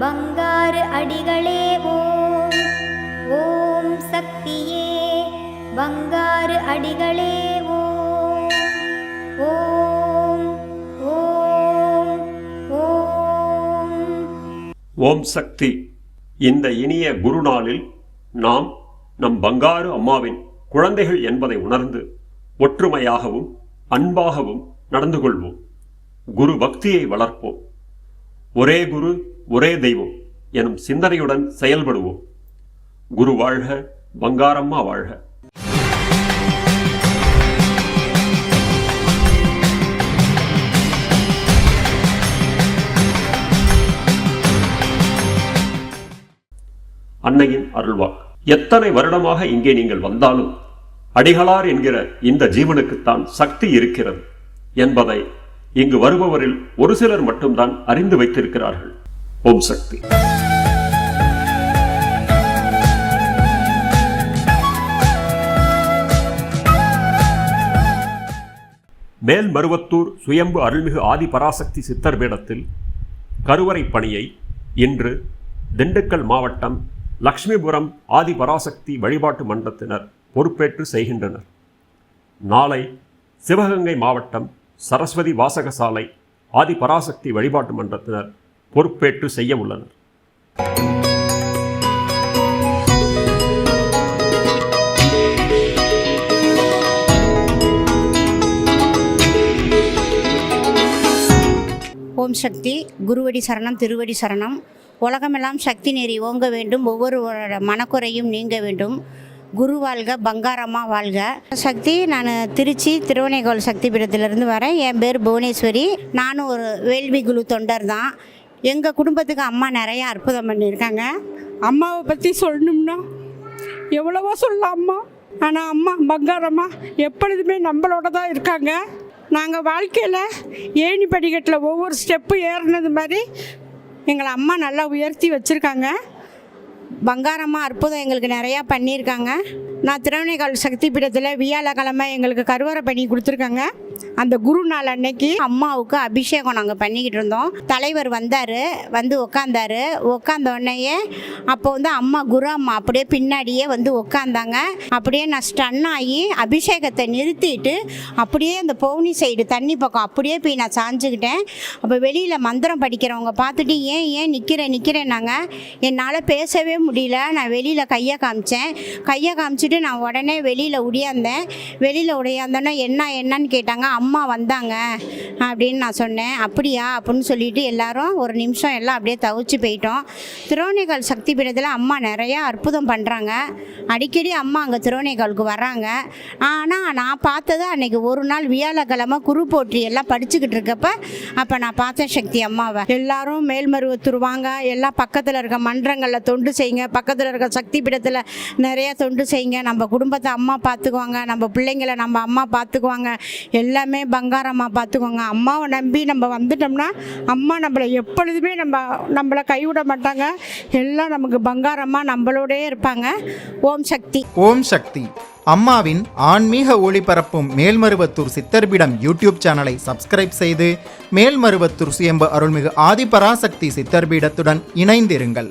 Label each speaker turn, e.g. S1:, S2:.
S1: பங்காறு அடிகளே ஓம். ஓம் சக்தியே பங்காறு அடிகளே ஓம். ஓம் ஓம் ஓம். ஓம்
S2: சக்தி. இந்த இனிய குருநாளில் நாம் நம் பங்காரு அம்மாவின் குழந்தைகள் என்பதை உணர்ந்து ஒற்றுமையாகவும் அன்பாகவும் நடந்து கொள்வோம். குரு பக்தியை வளர்ப்போம். ஒரே குரு ஒரே தெய்வம் எனும் சிந்தனையுடன் செயல்படுவோம். குரு வாழ்க பங்காரம்மா வாழ்க. அன்னையின் அருள்வாக் எத்தனை வருடமாக இங்கே நீங்கள் வந்தாலும் அடிகளார் என்கிற இந்த ஜீவனுக்குத்தான் சக்தி இருக்கிறது என்பதை இங்கு வருபவரில் ஒரு சிலர் மட்டும்தான் அறிந்து வைத்திருக்கிறார்கள். ஓம் சக்தி. மேல்மருவத்தூர் சுயம்பு அருள்மிகு ஆதி பராசக்தி சித்தர் பீடத்தில் கருவறை பணியை இன்று திண்டுக்கல் மாவட்டம் லக்ஷ்மிபுரம் ஆதி பராசக்தி வழிபாட்டு மன்றத்தினர் பொறுப்பேற்று செய்கின்றனர். நாளை சிவகங்கை மாவட்டம் சரஸ்வதி வாசகசாலை ஆதி பராசக்தி வழிபாட்டு மன்றத்தினர் பொறுப்பேற்று செய்ய உள்ளனர்.
S3: ஓம் சக்தி குருவடி சரணம் திருவடி சரணம். உலகமெல்லாம் சக்தி நெறி ஓங்க வேண்டும். ஒவ்வொருவரோட மனக்குறையும் நீங்க வேண்டும். குரு வாழ்க பங்காரம்மா வாழ்க. சக்தி நான் திருச்சி திருவனைகோல் சக்தி பீடத்திலிருந்து வரேன். என் பேர் புவனேஸ்வரி. நானும் ஒரு வேள்வி குழு தொண்டர் தான் எங்கள் குடும்பத்துக்கு அம்மா நிறையா அற்புதம் பண்ணியிருக்காங்க.
S4: அம்மாவை பற்றி சொல்லணும்னா எவ்வளவோ சொல்லலாம் அம்மா. ஆனால் அம்மா பங்காரம்மா எப்பொழுதுமே நம்மளோட தான் இருக்காங்க. நாங்கள் வாழ்க்கையில் ஏணி படிக்கட்டில் ஒவ்வொரு ஸ்டெப்பு ஏறினது மாதிரி எங்களை அம்மா நல்லா உயர்த்தி வச்சுருக்காங்க.
S3: பங்காரம்மா அற்புதம் எங்களுக்கு நிறையா பண்ணியிருக்காங்க. நான் திருவணைக்கால் சக்தி பீடத்தில் வியாழக்கிழமை எங்களுக்கு கருவறை பண்ணி கொடுத்துருக்காங்க. அந்த குரு நாள் அன்னைக்கு அம்மாவுக்கு அபிஷேகம் நாங்கள் பண்ணிக்கிட்டு இருந்தோம். தலைவர் வந்தார் வந்து உக்காந்தார். உக்காந்த உடனேயே அப்போ வந்து அம்மா குரு அம்மா அப்படியே பின்னாடியே வந்து உக்காந்தாங்க. அப்படியே நான் ஸ்டன் ஆகி அபிஷேகத்தை நிறுத்திட்டு அப்படியே அந்த பவுனி சைடு தண்ணி பக்கம் அப்படியே போய் நான் சாஞ்சுக்கிட்டேன். அப்போ வெளியில் மந்திரம் படிக்கிறவங்க பார்த்துட்டு ஏன் ஏன் நிற்கிறேன் நிற்கிறேன்னாங்க என்னால் பேசவே முடியல. நான் வெளியில் கையை காமிச்சேன். கையை காமிச்சு காமிச்சிட்டு நான் உடனே வெளியில் உடையாந்தேன் வெளியில் உடையாந்தோன்னா என்ன என்னன்னு கேட்டாங்க. அம்மா வந்தாங்க. அப்படின்னு நான் சொன்னேன். அப்படியா? அப்படின்னு சொல்லிட்டு எல்லாரும் ஒரு நிமிஷம் எல்லாம் அப்படியே தவிச்சு போயிட்டோம். திருவணைக்கால் சக்தி பீடத்தில் அம்மா நிறையா அற்புதம் பண்ணுறாங்க அடிக்கடி அம்மா அங்கே திருவணைக்காலுக்கு வராங்க. ஆனால் நான் பார்த்தது அன்னைக்கு ஒரு நாள் வியாழக்கிழமை குரு போற்றி எல்லாம் படிச்சுக்கிட்டு இருக்கப்ப அப்போ நான் பார்த்தேன் சக்தி அம்மாவை.
S4: எல்லாரும் மேல்மருவத்தூர் வாங்க எல்லாம் பக்கத்தில் இருக்க மன்றங்களில் தொண்டு செய்யுங்க. பக்கத்தில் இருக்க சக்தி பீடத்தில் நிறைய தொண்டு செய்யுங்க. நம்ம குடும்பத்தை அம்மா பார்த்துக்குவாங்க நம்ம பிள்ளைங்களை நம்ம அம்மா பார்த்துக்குவாங்க எல்லாமே பங்காரம்மா பார்த்துக்குவாங்க அம்மாவை நம்பி நம்ம வந்துட்டோம்னா அம்மா நம்மளை எப்பொழுதுமே நம்ம நம்மளை கைவிட மாட்டாங்க. எல்லாம் நமக்கு பங்காரம்மா நம்மளோடயே இருப்பாங்க. ஓம் சக்தி.
S5: ஓம் சக்தி. அம்மாவின் ஆன்மீக ஒளிபரப்பும் மேல்மருவத்தூர் சித்தர்பிடம் யூடியூப் சேனலை சப்ஸ்கிரைப் செய்து மேல்மருவத்தூர் சுயம்பு அருள்மிகு ஆதிபராசக்தி சித்தர்பீடத்துடன் இணைந்திருங்கள்.